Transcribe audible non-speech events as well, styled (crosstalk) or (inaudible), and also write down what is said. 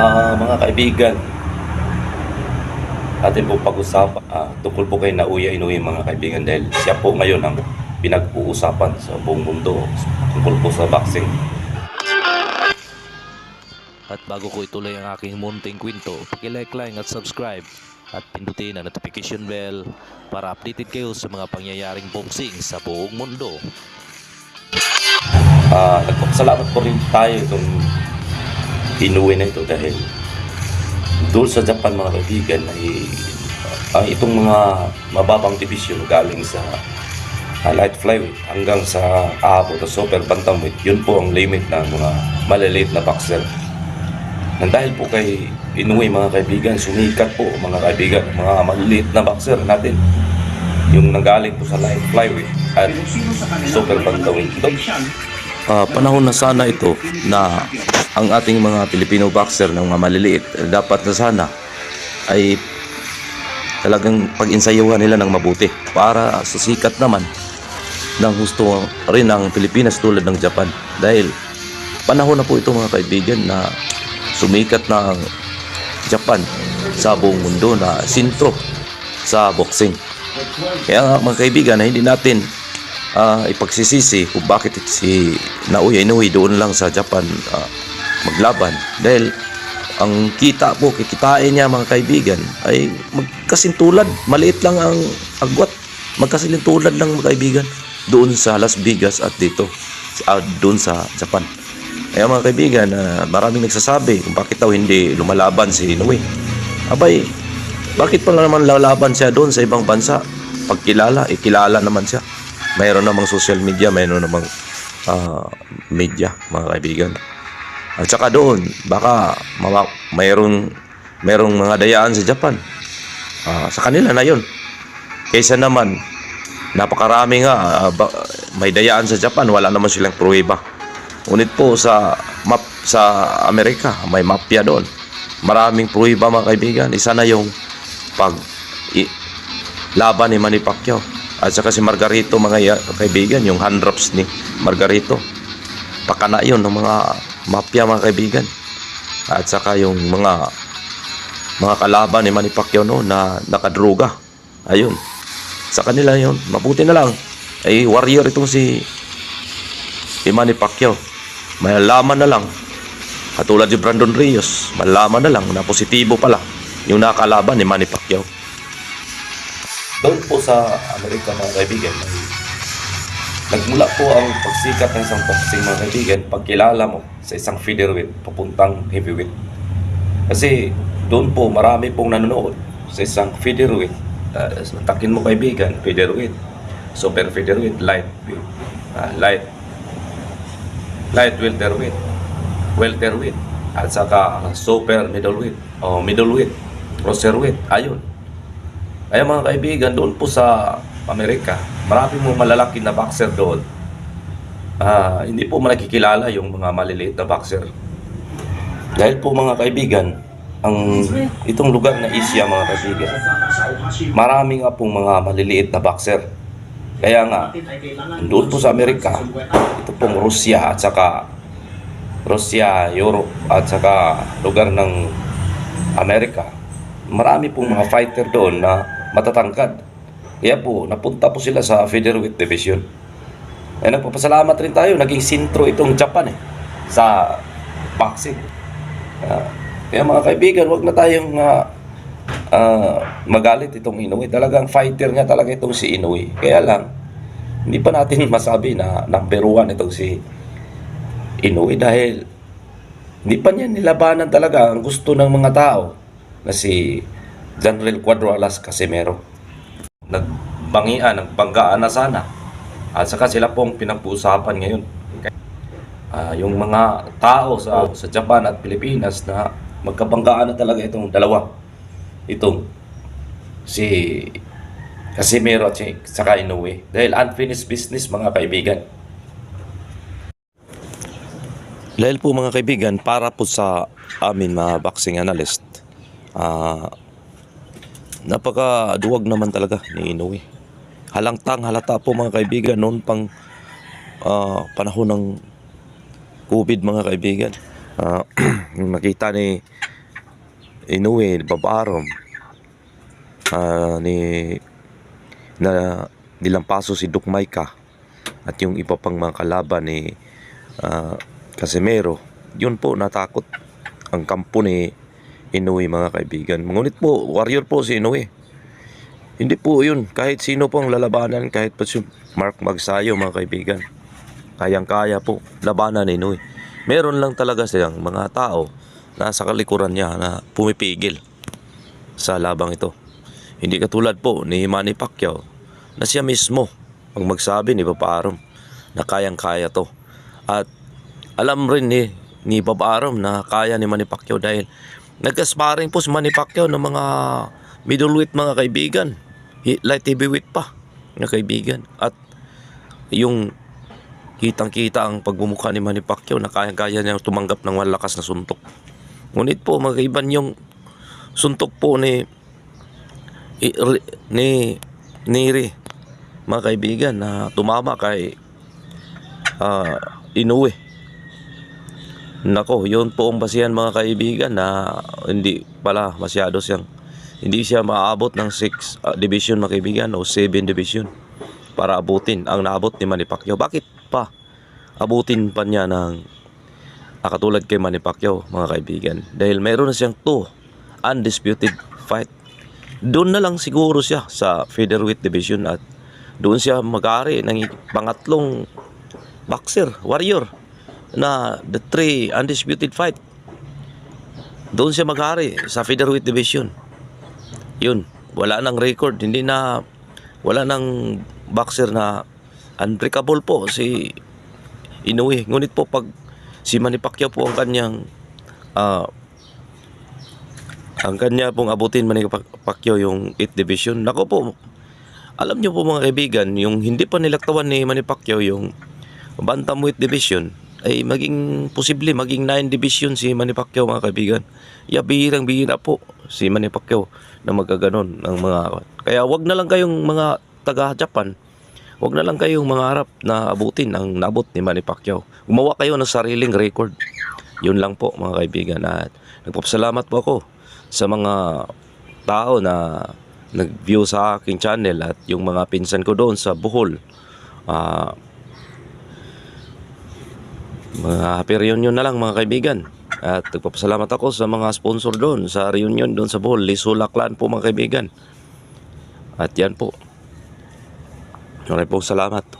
Ah, mga kaibigan, atin po pag-usapan ah, tungkol po kay Nauya Inoue mga kaibigan dahil siya po ngayon ang pinag-uusapan sa buong mundo tungkol po sa boxing. At bago ko ituloy ang aking munting kwento, pakilike, like at subscribe at pindutin ang notification bell para updated kayo sa mga pangyayaring boxing sa buong mundo. Ah, nagpapasalamat po rin tayo itong Inoue na ito dahil doon sa Japan mga kaibigan ay ah, itong mga mababang division galing sa ah, light flyweight hanggang sa aabot o super bantamweight yun po ang limit ng mga maliliit na boxer. Nang dahil po kay Inoue mga kaibigan sumikat po mga kaibigan mga maliliit na boxer natin yung nanggaling po sa light flyweight at super bantamweight Ah, panahon na sana ito na ang ating mga Filipino boxer ng mga maliliit eh, dapat na sana ay talagang pag-insayuhan nila ng mabuti para susikat naman ng gusto rin ng Pilipinas tulad ng Japan. Dahil panahon na po ito mga kaibigan na sumikat na ang Japan sa buong mundo na sintro sa boxing. Kaya mga kaibigan hindi natin ah, ipagsisisi kung bakit si Naoya Inoue doon lang sa Japan ah, maglaban. Dahil ang kita po, kikitain niya mga kaibigan ay magkasintulan, maliit lang ang agwat. Magkasintulan lang mga kaibigan doon sa Las Vegas at dito ah, doon sa Japan. Kaya mga kaibigan, ah, maraming nagsasabi kung bakit daw hindi lumalaban si Inoue. Abay, bakit pa naman lalaban siya doon sa ibang bansa? Pagkilala, ikilala naman siya mayroon namang social media, mayroon namang ah, media, mga kaibigan. At saka doon, baka mawa, mayroon, mayroong mga dayaan sa Japan. Ah, sa kanila na yun. Kaysa naman, napakarami nga, ah, ba- may dayaan sa Japan, wala naman silang pruweba. Ngunit po sa map sa Amerika, may mafia doon. Maraming pruweba mga kaibigan. Isa na yung pag i- laban ni Manny Pacquiao. At saka si Margarito mga kaibigan, yung hand drops ni Margarito. Pakana yun ng mga mafia mga kaibigan. At saka yung mga mga kalaban ni Manny Pacquiao no, na nakadruga. Ayun. Sa kanila yun. Mabuti na lang. Ay warrior itong si si Manny Pacquiao. Malalaman na lang. Katulad si Brandon Rios, malalaman na lang na positibo pala yung nakalaban ni Manny Pacquiao. Doon po sa Amerika mga kaibigan, nagmula po ang pagsikat ng isang boxing mga kaibigan pagkilala mo sa isang featherweight papuntang heavyweight. Kasi doon po marami pong nanonood sa isang featherweight. Uh, takin mo kaibigan, featherweight, super featherweight, light, uh, light, light welterweight, welterweight, at saka super middleweight o middleweight, cruiserweight, ayun. Kaya mga kaibigan, doon po sa Amerika, marami mo malalaki na boxer doon. Ah, hindi po malakikilala yung mga maliliit na boxer. Dahil po mga kaibigan, ang itong lugar na Asia mga kaibigan, marami nga pong mga maliliit na boxer. Kaya nga, doon po sa Amerika, ito pong Russia at saka Russia, Europe at saka lugar ng Amerika, marami pong mga fighter doon na matatangkad. Kaya po, napunta po sila sa featherweight division. Eh, nagpapasalamat rin tayo, naging sintro itong Japan eh, sa boxing. Ah, kaya mga kaibigan, wag na tayong ah, ah, magalit itong Inoue. Talagang fighter nga talaga itong si Inoue. Kaya lang, hindi pa natin (laughs) masabi na number one itong si Inoue dahil hindi pa niya nilabanan talaga ang gusto ng mga tao na si General Cuadro Alas Casimero. Nagbangian, nagbanggaan na sana. At saka sila pong pinag-uusapan ngayon. Ah, yung mga tao sa, sa Japan at Pilipinas na magkabanggaan na talaga itong dalawa. Itong si Casimero at si saka Inoue. Dahil unfinished business mga kaibigan. Dahil po mga kaibigan, para po sa amin mga boxing analyst, ah napaka-duwag naman talaga ni Inoue. Halangtang halata po mga kaibigan noon pang ah, panahon ng COVID mga kaibigan. (clears throat) Yung nakita ni Inoue, Babarom, ah, ni na nilampaso si Duke Maika at yung iba pang mga kalaban ni ah, Casimero, yun po natakot ang kampo ni Inoue mga kaibigan. Ngunit po, warrior po si Inoue. Hindi po yun. Kahit sino pong lalabanan, kahit pa si Mark Magsayo mga kaibigan. Kayang-kaya po labanan ni Inoue. Meron lang talaga silang mga tao na sa kalikuran niya na pumipigil sa labang ito. Hindi katulad po ni Manny Pacquiao na siya mismo ang magsabi ni Papa Arom na kayang-kaya to. At alam rin ni, ni Papa Arom na kaya ni Manny Pacquiao dahil nagkasparing po si Manny Pacquiao ng mga middleweight mga kaibigan. Light heavyweight pa na kaibigan. At yung kitang-kita ang pagbumukha ni Manny Pacquiao na kaya-kaya niya tumanggap ng malakas na suntok. Ngunit po magkaiban yung suntok po ni ni Neri mga kaibigan na tumama kay ah, Inoue. Nako, yun po ang basihan mga kaibigan na hindi pala masyado siyang hindi siya maabot ng 6 division mga kaibigan o 7 division para abutin ang naabot ni Manny Pacquiao. Bakit pa abutin pa niya ng ah, katulad kay Manny Pacquiao mga kaibigan? Dahil meron na siyang 2 undisputed fight. Doon na lang siguro siya sa featherweight division at doon siya mag-ari ng pangatlong boxer, warrior na the three undisputed fight. Doon siya mag-ari sa featherweight division. Yun, wala nang record, hindi na wala nang boxer na unbreakable po si Inoue. Ngunit po pag si Manny Pacquiao po ang kanyang ah, ang kanya pong abutin Manny Pac- Pacquiao yung 8 division. Nako po, alam niyo po mga kaibigan, yung hindi pa nilaktawan ni Manny Pacquiao yung bantamweight division ay maging posible maging 9 division si Manny Pacquiao mga kaibigan. Ya bihirang bihira po si Manny Pacquiao na magkaganon ng mga kaya wag na lang kayong mga taga Japan Huwag na lang kayong mangarap na abutin ang nabot ni Manny Pacquiao. Gumawa kayo ng sariling record. Yun lang po mga kaibigan. At nagpapasalamat po ako sa mga tao na nag-view sa aking channel at yung mga pinsan ko doon sa Bohol. Ah, mga happy reunion na lang mga kaibigan. At nagpapasalamat ako sa mga sponsor doon sa reunion doon sa Bohol. Lisula Clan po mga kaibigan. At yan po. Maraming pong salamat.